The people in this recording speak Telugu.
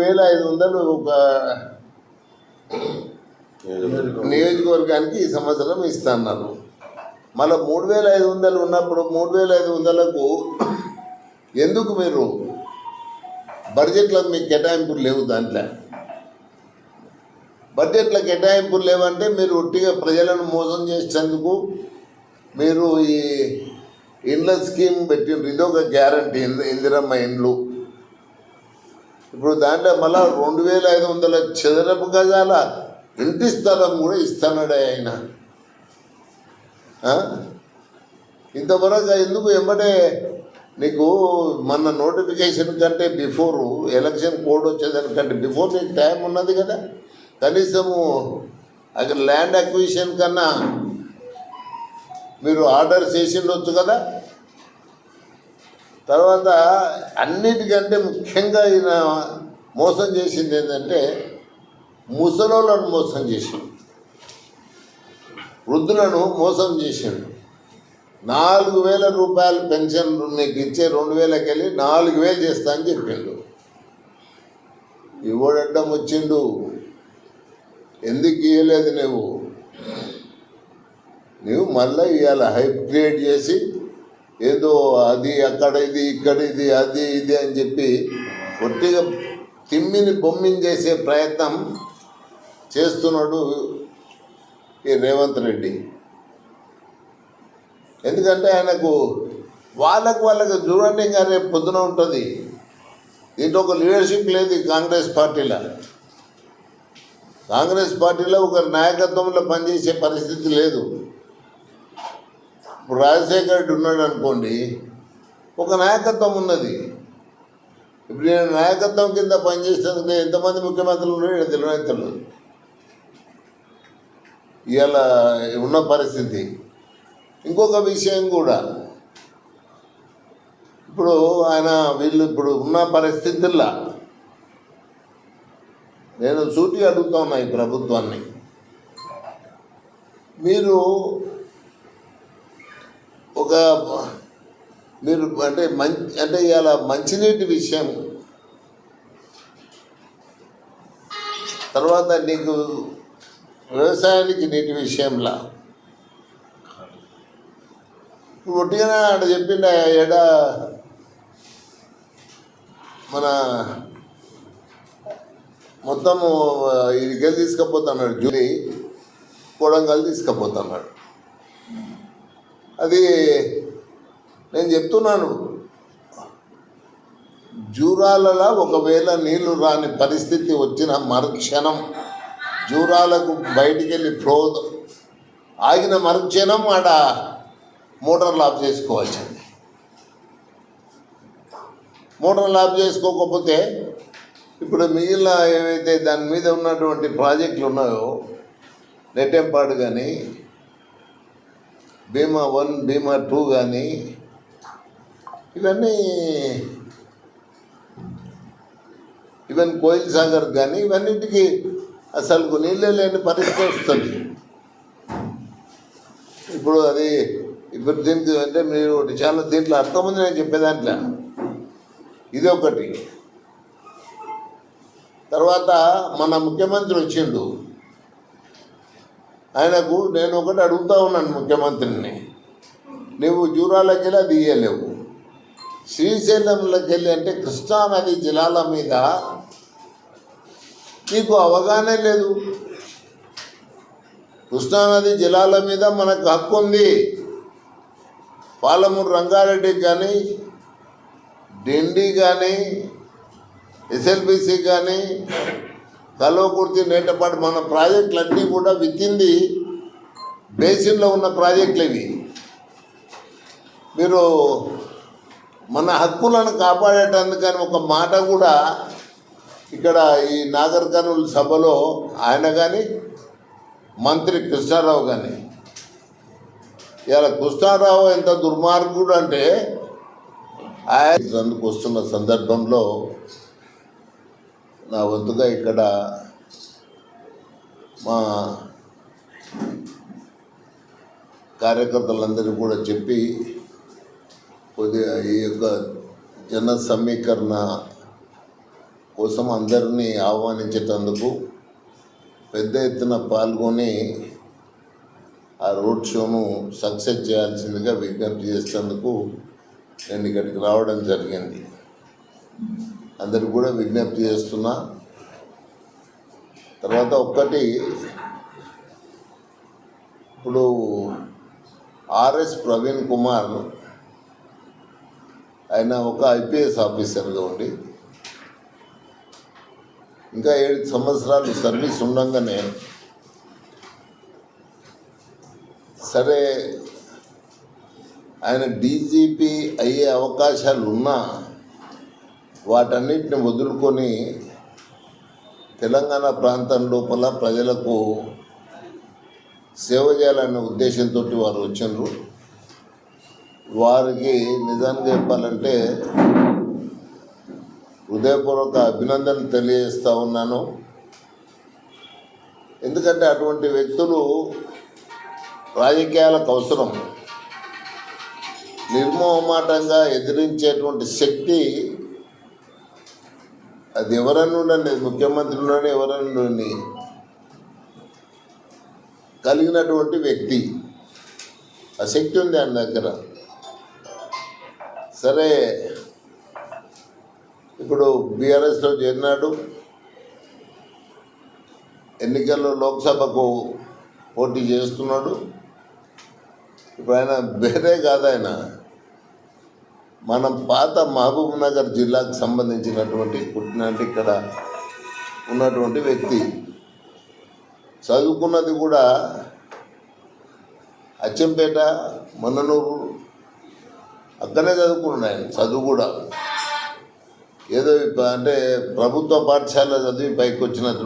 వేల ఐదు వందలు ఒక నియోజకవర్గానికి ఈ సంవత్సరం ఇస్తున్నారు మళ్ళీ మూడు వేల ఐదు వందలు ఉన్నప్పుడు మూడు వేల ఐదు వందలకు ఎందుకు మీరు బడ్జెట్లో మీకు కేటాయింపులు లేవు దాంట్లో? బడ్జెట్లో కేటాయింపులు లేవంటే మీరు ఒట్టిగా ప్రజలను మోసం చేసేందుకు మీరు ఈ ఇండ్ల స్కీమ్ పెట్టిండ్రు. ఇదొక గ్యారంటీ. ఇందిరమ్మ ఇండ్లు. ఇప్పుడు దాంట్లో మళ్ళా రెండు వేల ఐదు వందల చదరపు గజాల ఇంటి స్థలం కూడా ఇస్తున్నాడే ఆయన. ఇంతవరకు ఎందుకు ఎంబడే నీకు మన నోటిఫికేషన్ కంటే బిఫోర్ ఎలక్షన్ కోడ్ వచ్చేదానికంటే బిఫోర్ నీకు టైం ఉన్నది కదా. కనీసము అక్కడ ల్యాండ్ అక్విజిషన్ కన్నా మీరు ఆర్డర్ చేసిండొచ్చు కదా. తర్వాత అన్నిటికంటే ముఖ్యంగా ఈయన మోసం చేసింది ఏంటంటే ముసలోళ్ళను మోసం చేసిండు. వృద్ధులను మోసం చేసిండు. నాలుగు వేల రూపాయలు పెన్షన్ నీకు ఇచ్చే రెండు వేలకి వెళ్ళి నాలుగు వేలు చేస్తా అని చెప్పిండు. ఇవ్వడడ్డం వచ్చిండు. ఎందుకు ఇవ్వలేదు నువ్వు నువ్వు మళ్ళీ ఇవాళ హైప్ క్రియేట్ చేసి ఏదో అది అక్కడ ఇది ఇక్కడ ఇది అది ఇది అని చెప్పి ఒట్టిగా తిమ్మిని బొమ్మిని చేసే ప్రయత్నం చేస్తున్నాడు ఈ రేవంత్ రెడ్డి. ఎందుకంటే ఆయనకు వాళ్ళకు వాళ్ళకు చూడండి ఇంకా రేపు పొద్దున ఉంటుంది. దీంట్లో ఒక లీడర్షిప్ లేదు కాంగ్రెస్ పార్టీలో. కాంగ్రెస్ పార్టీలో ఒక నాయకత్వంలో పనిచేసే పరిస్థితి లేదు. ఇప్పుడు రాజశేఖర్ రెడ్డి ఉన్నాడు అనుకోండి ఒక నాయకత్వం ఉన్నది. ఇప్పుడు నేను నాయకత్వం కింద పనిచేసేందుకు నేను ఎంతమంది ముఖ్యమంత్రులు ఉన్నాయో తెలియని తెలియదు ఇవాళ ఉన్న పరిస్థితి. ఇంకొక విషయం కూడా. ఇప్పుడు ఆయన వీళ్ళు ఇప్పుడు ఉన్న పరిస్థితుల్లో. నేను సూటిగా అడుగుతా ఉన్నా ఈ ప్రభుత్వాన్ని. మీరు ఒక మీరు అంటే మంచి అంటే ఇవాళ మంచినీటి విషయం. తర్వాత నీకు వ్యవసాయానికి నీటి విషయంలో. ఇప్పుడు ఒట్టిగానే ఆడ చెప్పిండ ఎడ మన మొత్తము ఇది గెలి తీసుకుపోతున్నాడు జూలీ కొడంగల్ తీసుకుపోతున్నాడు. అది నేను చెప్తున్నాను. జూరాలలో ఒకవేళ నీళ్ళు రాని పరిస్థితి వచ్చిన మరుక్షణం జూరాలకు బయటికి వెళ్ళి ఫ్లో ఆగిన మరుక్షణం ఆడ మోటార్లు ఆఫ్ చేసుకోవాల్సింది. మోటార్లు ఆఫ్ చేసుకోకపోతే ఇప్పుడు మిగిలిన ఏవైతే దాని మీద ఉన్నటువంటి ప్రాజెక్టులు ఉన్నాయో నెట్టెంపాడు కానీ బీమా వన్ బీమా టూ కానీ ఇవన్నీ ఈవెన్ కోయిల్ సాగర్ కానీ ఇవన్నిటికీ అసలు నీళ్ళే లేని పరిస్థితి వస్తుంది. ఇప్పుడు అది ఇప్పుడు దీనికి అంటే మీరు ఒకటి చాలా దీంట్లో అర్థం ఉంది నేను చెప్పేదాంట్లో. ఇది ఒకటి తర్వాత మన ముఖ్యమంత్రి వచ్చిండు. ఆయనకు నేను ఒకటి అడుగుతా ఉన్నాను ముఖ్యమంత్రిని. నువ్వు జూరాలకి వెళ్ళి అది ఇయ్యలేవు. శ్రీశైలంలోకి వెళ్ళి అంటే కృష్ణానది జలాల మీద నీకు అవగాహన లేదు. కృష్ణానది జలాల మీద మనకు హక్కు ఉంది. పాలమూరు రంగారెడ్డికి కానీ డిండి కానీ ఎస్ఎల్బిసి కానీ కల్వకుర్తి నేటపాటు మన ప్రాజెక్టులన్నీ కూడా విత్తింది బేసిన్లో ఉన్న ప్రాజెక్టులు ఇవి. మీరు మన హక్కులను కాపాడేటందుకని ఒక మాట కూడా ఇక్కడ ఈ నాగర్ కర్నూలు సభలో ఆయన కానీ మంత్రి కృష్ణారావు కానీ ఇలా కృష్ణారావు ఎంత దుర్మార్గుడు అంటే ఆయన అందుకు వస్తున్న సందర్భంలో నా వంతుగా ఇక్కడ మా కార్యకర్తలందరూ కూడా చెప్పి కొద్దిగా ఈ యొక్క జన సమీకరణ కోసం అందరినీ ఆహ్వానించేటందుకు పెద్ద ఎత్తున పాల్గొని ఆ రోడ్ షోను సక్సెస్ చేయాల్సిందిగా విజ్ఞప్తి చేసేందుకు నేను ఇక్కడికి రావడం జరిగింది. అందరికి కూడా విజ్ఞప్తి చేస్తున్నా. తర్వాత ఒక్కటి ఇప్పుడు ఆర్ఎస్ ప్రవీణ్ కుమార్ ఆయన ఒక ఐపీఎస్ ఆఫీసర్గా ఉండి ఇంకా ఏడు సంవత్సరాలు సర్వీస్ ఉండగానే సరే ఆయన డీజీపీ అయ్యే అవకాశాలు ఉన్నా వాటన్నిటిని వదులుకొని తెలంగాణ ప్రాంతం లోపల ప్రజలకు సేవ చేయాలనే ఉద్దేశంతో వారు వచ్చిండ్రు. వారికి నిజానికి చెప్పాలంటే హృదయపూర్వక అభినందనలు తెలియజేస్తూ ఉన్నాను. ఎందుకంటే అటువంటి వ్యక్తులు రాజకీయాలకు అవసరం. నిర్మోహమాటంగా ఎదిరించేటువంటి శక్తి అది ఎవరన్నా ఉండండి ముఖ్యమంత్రి ఉండండి ఎవరన్నా ఉండండి. కలిగినటువంటి వ్యక్తి. ఆ శక్తి ఉంది ఆయన దగ్గర. సరే ఇప్పుడు బీఆర్ఎస్లో చేరినాడు. ఎన్నికల్లో లోక్సభకు పోటీ చేస్తున్నాడు. ఇప్పుడు ఆయన వేరే కాదు ఆయన. మనం పాత మహబూబ్ నగర్ జిల్లాకు సంబంధించినటువంటి పుట్టినట్టు ఇక్కడ ఉన్నటువంటి వ్యక్తి. చదువుకున్నది కూడా అచ్చంపేట మొన్ననూరు అక్కడనే చదువుకున్నాడు ఆయన చదువు కూడా. ఏదో అంటే ప్రభుత్వ పాఠశాల చదివి పైకి వచ్చిన